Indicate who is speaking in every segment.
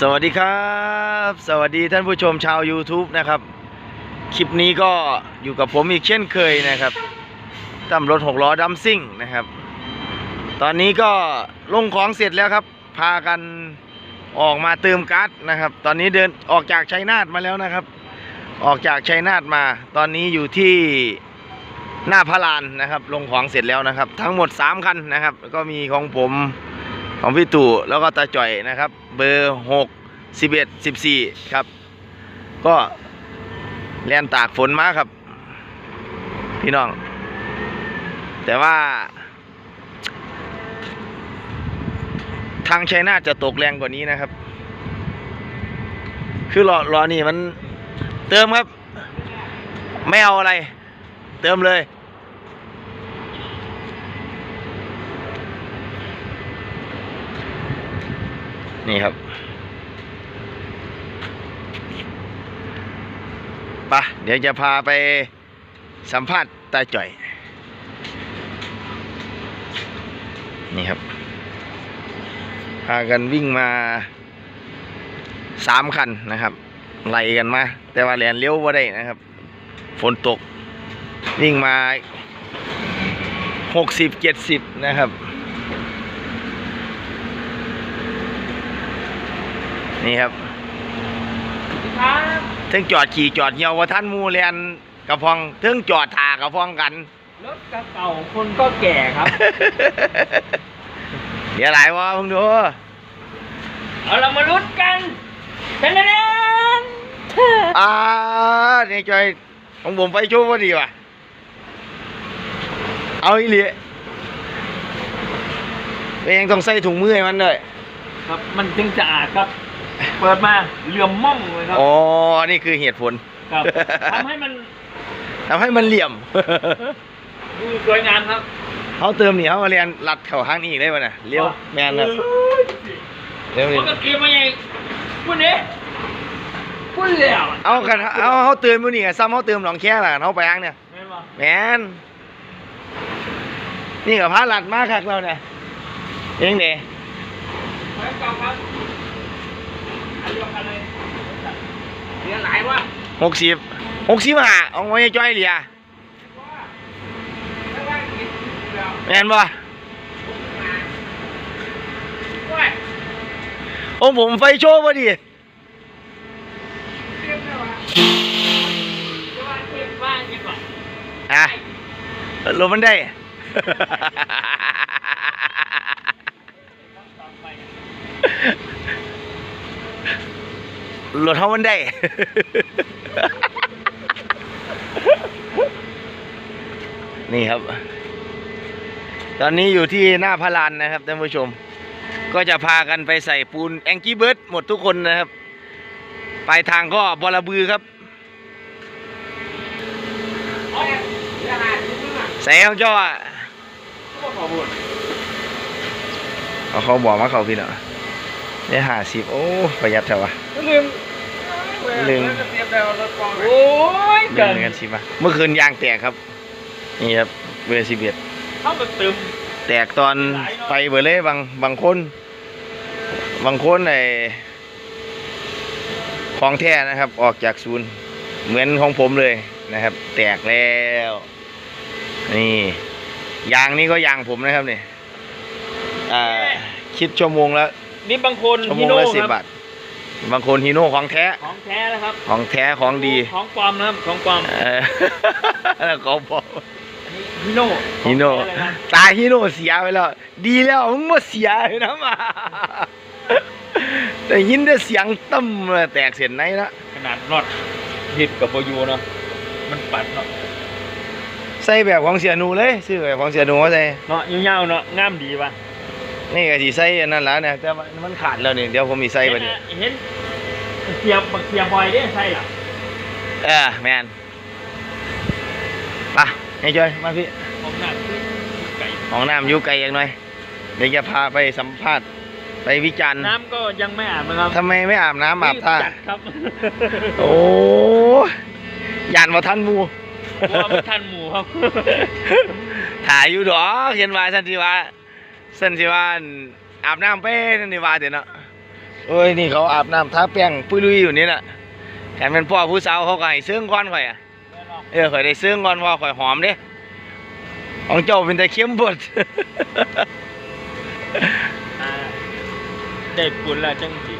Speaker 1: สวัสดีครับ สวัสดีท่านผู้ชมชาว YouTube นะครับ คลิปนี้ก็อยู่กับผมอีกเช่นเคยนะครับตั้มรถหกล้อดัมซิ่งนะครับ ตอนนี้ก็ลงของเสร็จแล้วครับ พากันออกมาเติมก๊าซนะครับ ตอนนี้เดินออกจากชัยนาทมาแล้วนะครับ ออกจากชัยนาทมา ตอนนี้อยู่ที่หน้าพระลานนะครับ ลงของเสร็จแล้วนะครับ ทั้งหมด 3 คันนะครับ ก็มีของผม ของพี่ตู่แล้วก็ตาจ่อยนะครับ เบอร์หกสิบเอ็ดสิบสี่ครับ ก็แลนตากฝนมาครับ พี่น้อง แต่ว่า ทางชัยนาจะตกแรงกว่านี้นะครับ คือรอรอนี่มันเติมครับ ไม่เอาอะไร เติมเลย นี่ครับปะเดี๋ยวจะพาไปสัมภาษณ์ตาจ่อย นี่ครับ พากันวิ่งมาสามคันนะครับ ไล่กันมา แต่ว่าแลนเลี้ยวว่าได้นะครับ ฝนตก วิ่งมาหกสิบเจ็ดสิบนะครับ นี่ครับ
Speaker 2: ครับ
Speaker 1: เทิงจอดขี่จอดเหี่ยวว่าท่านหมูเรียนกระพองเทิงจอดทากระพองกัน
Speaker 2: รถกระเก่าคนก็แก่ครับ
Speaker 1: เดี๋ยวหลายวะเพิ่งดู
Speaker 2: เอาเรามาลุ้นกันเทนเนน
Speaker 1: อ่าเนี่ยจอยของผมไปโชว์ว่าดีว่ะ เอาอีหลีเองต้องใส่ถุงมือให้มันเลย
Speaker 2: ครับ มันจึงจะอาดครับ เปิดมาเหลื่อมม่อมเลยครับ
Speaker 1: อ๋อ นี่คือเหตุผล
Speaker 2: ครับทำให้มัน
Speaker 1: ทำให้มันเหลี่ยม
Speaker 2: ดูสวยงามครับ
Speaker 1: เขาเติมนี่เขามาเรียนรัดเข่าข้างนี้อีกได้ป่ะน่ะเลี้ยวแมนครับเลี้ยว
Speaker 2: เอ
Speaker 1: นี่
Speaker 2: อมันก็เกียร์มาไงพูดนี้พูดแล้ว
Speaker 1: เอากันเอาเขาเติมมือนี่ไงซ้ำเขาเติมหนองแค่ล่ะเขาไปอ้างเนี่ย
Speaker 2: แม่นบ่
Speaker 1: แมนนี่กับพระหลัดมากครับเราเนี่ยเองเด้
Speaker 2: แม่น เรับอันเดียรียนหลายวะ
Speaker 1: หกสิบหกสิบห้าเอาไว้จ้อยเหลียแมนบ่โอ้ผมไฟโชว์พอดี
Speaker 2: เตรียมแล้ววะจะว่าเตรียมบ้านยังก่อน
Speaker 1: อะลมมันได้ รถเท่ามันได้ นี่ครับ ตอนนี้อยู่ที่หน้าพระลานนะครับท่านผู้ชม ก็จะพากันไปใส่ปูนแองกี้เบิร์ดหมดทุกคนนะครับ ปลายทางก็บอระบือครับ
Speaker 2: เอาเนี่ยเดี๋ยวหาที่มึงอะ
Speaker 1: ใส่ของเจ้าอะ
Speaker 2: ก็ขอบุญ
Speaker 1: เอาเขาบอกมาเขาพี่เนาะ ได้ห้าสิบโอ้ประหยัดเถอะวะ
Speaker 2: ลืม
Speaker 1: ลืม
Speaker 2: เตรียมแล้วรถกองโอ้ย
Speaker 1: เดินกันสิบะเมื่อคืนยางแตกครับ นี่ครับเบอร์สิบเอ็ด
Speaker 2: เข้ามาตึม
Speaker 1: แตกตอนไปเบอร์เลยบางบางคนบางคนไอ้ของแท้นะครับ ออกจากศูนย์เหมือนของผมเลยนะครับ แตกแล้ว นี่ยางนี่ก็ยางผมนะครับนี่อ่าคิดชั่วโมงละ
Speaker 2: นี่บางคน
Speaker 1: ชั่วโม
Speaker 2: ฮี
Speaker 1: ง
Speaker 2: โน่
Speaker 1: ละสิบ
Speaker 2: ครับ
Speaker 1: บาท บางคนฮีโน่ของแท้
Speaker 2: ของแท้นะครับ
Speaker 1: ของแท้ของดี
Speaker 2: ของปลอมนะครับ ของปลอม
Speaker 1: เออแล้วก็บอก
Speaker 2: อันนี้ฮีโน่
Speaker 1: ฮีโน่
Speaker 2: ของแท้เลยครับ
Speaker 1: ตายฮีโน่เสียไปแล้ว ดีแล้วมึงมาเสียเลยนะมาแต่ยินได้เสียงตึ้มเลยแตกเสียนไหนละ
Speaker 2: ขนาดน็อตหิดกับโบอยูเนาะ มันปัดเนาะ
Speaker 1: ใส่แบบของเสียหนูเลยซื้อแบบของเสียหนูมาใส่
Speaker 2: เนาะยาวๆเนาะงามดีป่ะ
Speaker 1: นี่ก็สิใส่อันนั่นแหล้วเนี่ยแต่ว่ามันขาดแล้วนี่เดี๋ยวผมมีใส่ไป
Speaker 2: เห็น
Speaker 1: นี่
Speaker 2: อะเห็นเสียบบักเสียบบอยได้ใช่หรอ
Speaker 1: เออแมนไปให้จอยมาพี่
Speaker 2: ของหนักคือไก่
Speaker 1: ห้องน้ำอยู่ไกลอย่างหน่อยเดี๋ยวจะพาไปสัมภาษณ์ไปวิจารณ์
Speaker 2: น้ำก็ยังไม่อาบนะครับ
Speaker 1: ทำไมไม่อาบน้ำอาบท่า
Speaker 2: จัดครับ
Speaker 1: โอ้ยานมาท่านหมู
Speaker 2: เพราะว่าไม่ทันหมูครับ
Speaker 1: ถ่ายอยู่ดอกเห็นว่าสันติว่า สันติว่าอาบน้ำไปสันติว่าเดี๋ยวเนาะเอ้ยนี่เขาอาบน้ำทาแป้งปุยลุยอยู่นี่น่ะแถมเป็นพ่อผู้สาวเขาก็ให้ซื้อก้อนข่อยอะเออข่อยได้ซื้อก้อนว่าข่อยหอมเด้ของเจ้าเป็นแต่เข้มบด
Speaker 2: อ่าได้ปุ่นแล้วจังสิ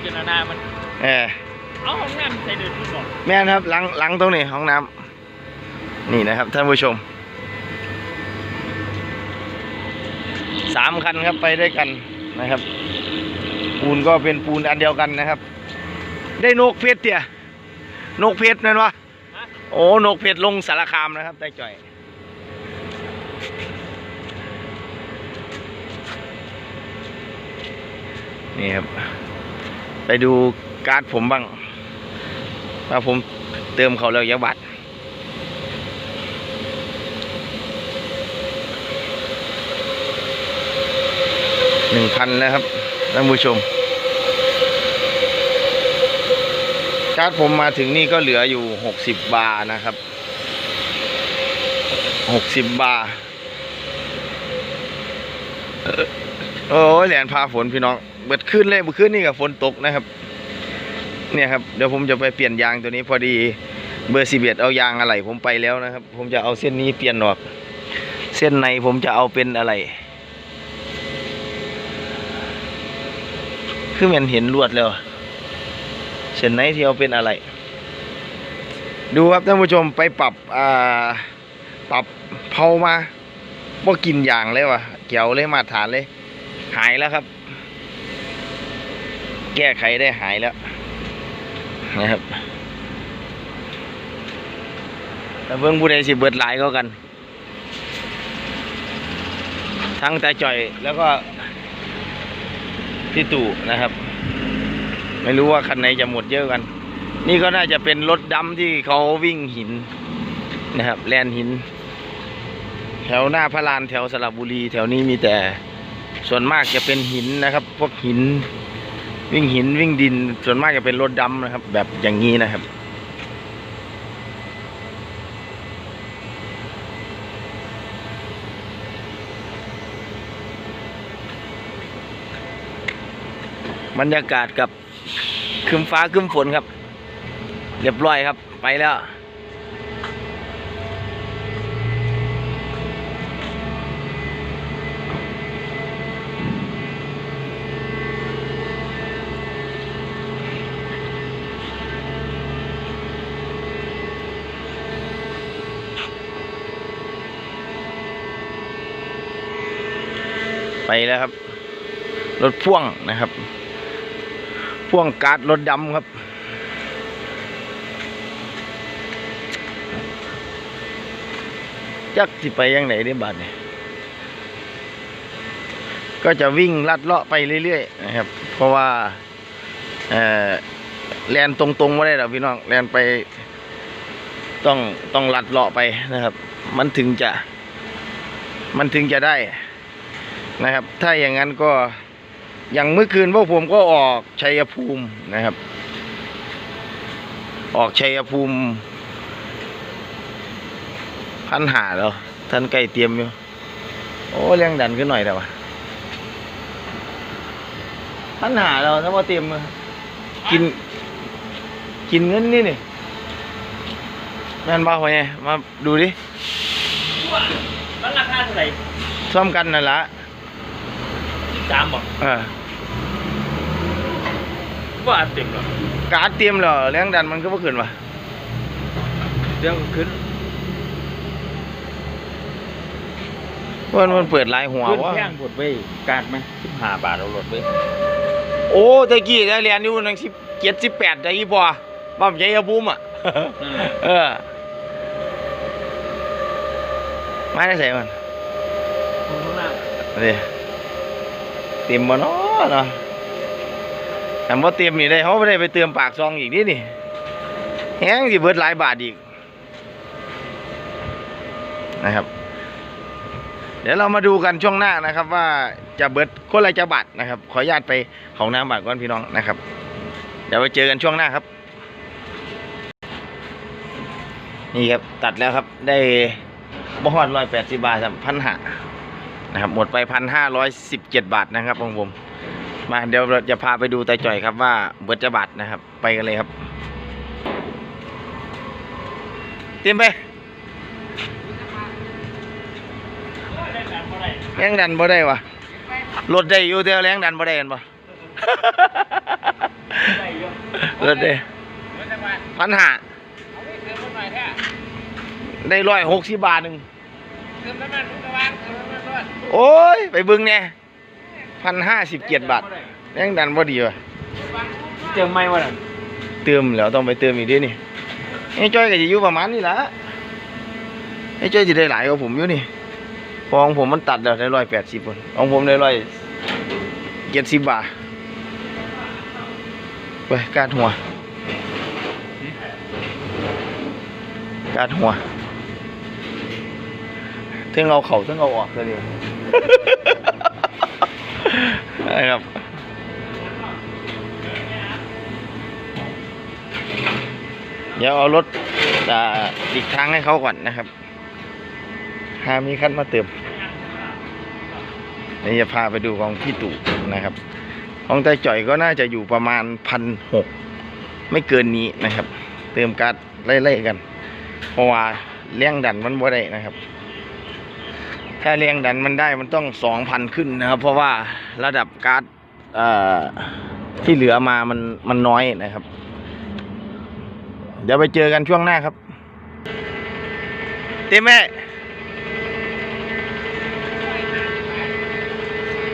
Speaker 2: เจรนามัน
Speaker 1: เออ
Speaker 2: เอาห้องน้ำใส่เดือดที่บอก
Speaker 1: แม่นครับหลังหลังตรงนี้ห้องน้ำนี่นะครับท่านผู้ชม สามคันครับไปด้วยกันนะครับ ปูนก็เป็นปูนอันเดียวกันนะครับ ได้นกเพชรเตี่ยนกเพชรนั่นวะโอ้นกเพชรลงสารคามนะครับได้จ่อยนี่ครับ ไปดูการ์ดผมบ้างว่าผมเติมเขาแล้วยักบัตร นึ่งพันแล้วครับท่านผู้ชมการ์ดผมมาถึงนี่ก็เหลืออยู่หกสิบบาทนะครับหกสิบบาทโอ้ยแหลนพาฝนพี่น้อง เบิดขึ้นเลยเบิดขึ้นนี่กับฝนตกนะครับ เนี่ยครับ เดี๋ยวผมจะไปเปลี่ยนยางตัวนี้พอดีเบอร์สิบเอ็ดเอายางอะไรผมไปแล้วนะครับ ผมจะเอาเส้นนี้เปลี่ยนออก เส้นในผมจะเอาเป็นอะไร คือมันเห็นลวดแล้วเส้นไหนที่เอาเป็นอะไร ดูครับท่านผู้ชมไปปรับอ่าปรับเผามาว่ากินอย่างเลยวะเกี่ยวเลยมาตรฐานเลย หายแล้วครับ แก้ไขได้หายแล้วนะครับแต่เบิ่งผู้ใดสิเบิดหลายก็กัน ทั้งตาจ่อยแล้วก็ พี่ตู่นะครับ ไม่รู้ว่าคันไหนจะหมดเยอะกัน นี่ก็น่าจะเป็นรถดำที่เขาวิ่งหินนะครับ แลนหิน แถวหน้าพระลานแถวสระบุรี แถวนี้มีแต่ส่วนมากจะเป็นหินนะครับ พวกหินวิ่งหินวิ่งดิน ส่วนมากจะเป็นรถดำนะครับ แบบอย่างนี้นะครับ บรรยากาศกับคึมฟ้าคึมฝนครับ เรียบร้อยครับ ไปแล้วไปแล้วครับ รถพ่วงนะครับ พ่วงการ์ดรถดำครับ จักสิไปยังไหนได้บัดเนี่ยก็จะวิ่งลัดเลาะไปเรื่อยๆนะครับ เพราะว่าเออแลนตรงๆไม่ได้หรอกพี่น้องแลนไปต้องต้องลัดเลาะไปนะครับ มันถึงจะ มันถึงจะได้นะครับ ถ้าอย่างนั้นก็ อย่างเมื่อคืนพวกผมก็ออกชัยภูมินะครับ ออกชัยภูมิพันหาแล้วท่านไก่เตรียมอยู่โอ้เลี้ยงดันขึ้นหน่อยแต่ว่าพันหาแล้วถ้าว่าเตรียมมากิน กินเงินนี่นี่แม่นบ้าพอไงมาดูดิ
Speaker 2: ว่ามันราคาเท่าไหร่
Speaker 1: ซ่อมกันนั่นละ
Speaker 2: สิบสามบอก
Speaker 1: เออ
Speaker 2: ว่าเต็มหรอก
Speaker 1: การ์ดเตรียมเหรอเลี้ยงดันมันก็บ่ขึ้นวะ
Speaker 2: เดี๋ยวขึ้น
Speaker 1: มันมันเปิดลายหัว
Speaker 2: ขึ้น
Speaker 1: วะ
Speaker 2: แพงหมดไปการดไหมสิบห้าบาทเอารถไป
Speaker 1: โอ้ตะกี้ได้เรียนอยู่นังสิบเจ็ดสิบแปดได้อีพอบ้ามใจยภูมิอะ
Speaker 2: นั่นแหละ
Speaker 1: เออมาได้ใส่มัน
Speaker 2: ข้างหน้า
Speaker 1: เอาดิเต็มบ่เนาะเนาะ แต่บ่เต็มนี่ได้เขาไม่ได้ไปเติมปากซองอีกนี่นี่แฮงสิเบิดหลายบาทอีกนะครับ เดี๋ยวเรามาดูกันช่วงหน้านะครับ ว่าจะเบิดคนละจะบาทนะครับ ขออนุญาตไปของน้ำบาทก่อนพี่น้องนะครับ เดี๋ยวไปเจอกันช่วงหน้าครับ นี่ครับตัดแล้วครับได้บ่ฮอดร้อยแปดสิบบาทพันหานะครับหมดไปพันห้าร้อยสิบเจ็ดบาทนะครับของผม มาเดี๋ยวเราจะพาไปดูตาจ่อยครับว่าเบิดจะบัตรนะครับ ไปกันเลยครับเตรียมไปแรงดันบ่ได้วะรถได้อยู่แต่แรงดันบ่ได้กันปะรถได้พันห้าได้ร้อยหกสิบบาทหนึ่งโอ้ย ไปเบึงเนี่ย พันห้าสิบเจ็ดบาทแรงดันบ่ดีวะ
Speaker 2: เจอไม่วะน่ะ
Speaker 1: เติมแล้วต้องไปเติมอีกด้วยนี่ไอ้จ้อยก็จะอยู่ประมาณนี้ละไอ้จ้อยจะได้หลายกว่าผมอยู่นี่เพอของผมมันตัดแล้วได้ร้อยแปดสิบคนของผมได้ร้อยเจ็ดสิบบาทไปกาดหัวกาดหัวเทั้งเอาเข่าเทั้งเอาออกเลยเดียว นะครับเดี๋ยวเอารถอ่าอีกทางให้เขาก่อนนะครับ หามีคันมาเติมเดี๋ยวจะพาไปดูของพี่ตู่นะครับ ของตาจ่อยก็น่าจะอยู่ประมาณพันหกไม่เกินนี้นะครับ เติมการ์ดไล่ๆกัน เพราะว่าแรงดันมันบ่ได้นะครับ ถ้าแรงดันมันได้มันต้องสองพันขึ้นนะครับ เพราะว่าระดับการ์ดเอ่อที่เหลือมามันมันน้อยนะครับ เดี๋ยวไปเจอกันช่วงหน้าครับ เต้แม่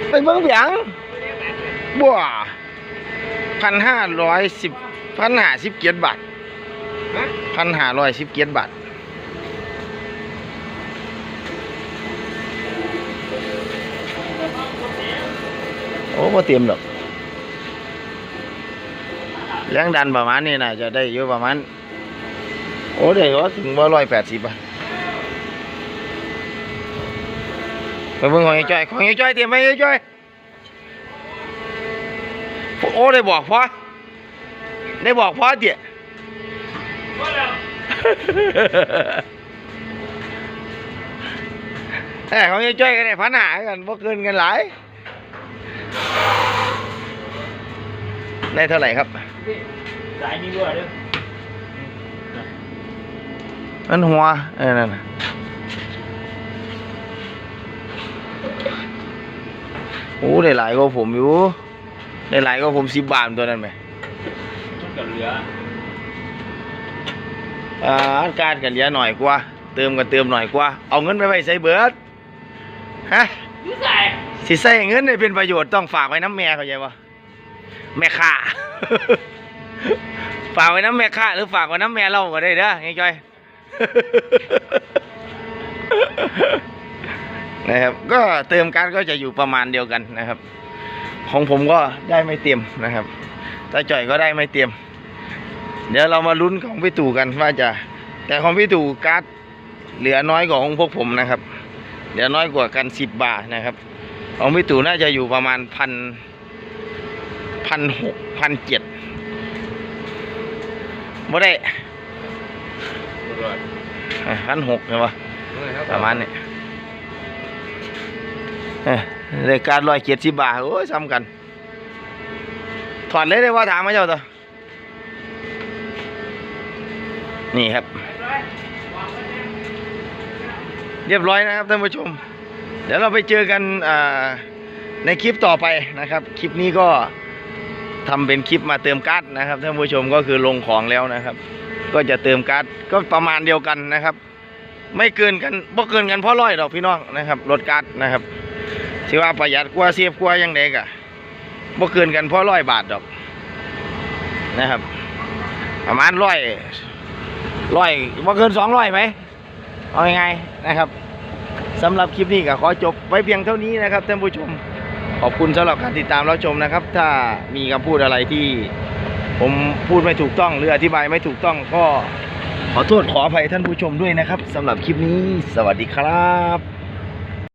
Speaker 1: ไปเบิ้งเบียงบัวพันห้าร้อยสิบพันห้าสิบเกียรบาทพันห้าร้อยสิบเกียรบาท บ่เตรียมหรอกแรงดันประมาณนี้น่าจะได้อยู่ประมาณโอ้ได้ก็ถึงว่าร้อยแปดสิบอะไปเบิ่งของไอ้จ้อยของไอ้จ้อยเตรียมไว้ไอ้จ้อยโอ้ได้บอกพอได้บอกพอเดี๋ยเอ้ยของไอ้จ้อยก็ได้พันหากันบ่เกินกันหลาย ได้เท่าไหร่ครับ
Speaker 2: สายนี้ด้วยเด้อ
Speaker 1: นั่นหัวเออนั่นน่ะโอ้ได้หลายกว่าผมอยู่ได้หลายกว่าผมสิบบาทตัวนั้นไหม
Speaker 2: มันก็เหลือ
Speaker 1: อ่าการกันเหลียหน่อยกว่า เติมกันเติมหน่อยกว่า เอาเงินไปไว้ใส่เบิร์ดฮะ
Speaker 2: นี่ใส่
Speaker 1: สิใส่เงินให้เป็นประโยชน์ต้องฝากไว้น้ำแม่เขาใจปะแม่ค่า ฝากไว้น้ำแม่ค่าหรือฝากไว้น้ำแม่เราก็ได้เด้อไงจ้อยนะครับ ก็เติมการดก็จะอยู่ประมาณเดียวกันนะครับ ของผมก็ได้ไม่เต็มนะครับตาจ่อยก็ได้ไม่เต็มเดี๋ยวเรามาลุ้นของพี่ตู่กันว่าจะ แต่ของพี่ตู่การ์ดเหลือน้อยกว่าของพวกผมนะครับเดี๋ยวน้อยกว่ากันสิบบาทนะครับ ของพี่ตู่น่าจะอยู่ประมาณพันพันหกพันเจ็ดบ่ได้พันหกใช่ปะประมาณนี้เอ้ยรายการร้อยเจ็ดสิบบาทโอ้ยซ้ำกัน ถอดเลยได้ว่าถามมาเจ้าตัวนี่ครับ เรียบร้อยนะครับท่านผู้ชม เดี๋ยวเราไปเจอกันในคลิปต่อไปนะครับ คลิปนี้ก็ทำเป็นคลิปมาเติมการ์ดนะครับท่านผู้ชมก็คือลงของแล้วนะครับ ก็จะเติมการ์ดก็ประมาณเดียวกันนะครับ ไม่เกินกันบ่เกินกันเพราะร้อยดอกพี่น้องนะครับรถการ์ดนะครับที่ว่าประหยัดกว่าเสียบกว่ายังไงกะบ่เกินกันเพราะร้อยบาทดอกนะครับ ประมาณร้อยร้อยบ่เกินสองร้อยไหมเอาไงนะครับ สำหรับคลิปนี้ก็ขอจบไว้เพียงเท่านี้นะครับท่านผู้ชม ขอบคุณสำหรับการติดตามรับชมนะครับ ถ้ามีคำพูดอะไรที่ผมพูดไม่ถูกต้องหรืออธิบายไม่ถูกต้องก็ขอโทษขออภัยท่านผู้ชมด้วยนะครับสำหรับคลิปนี้ สวัสดีครับ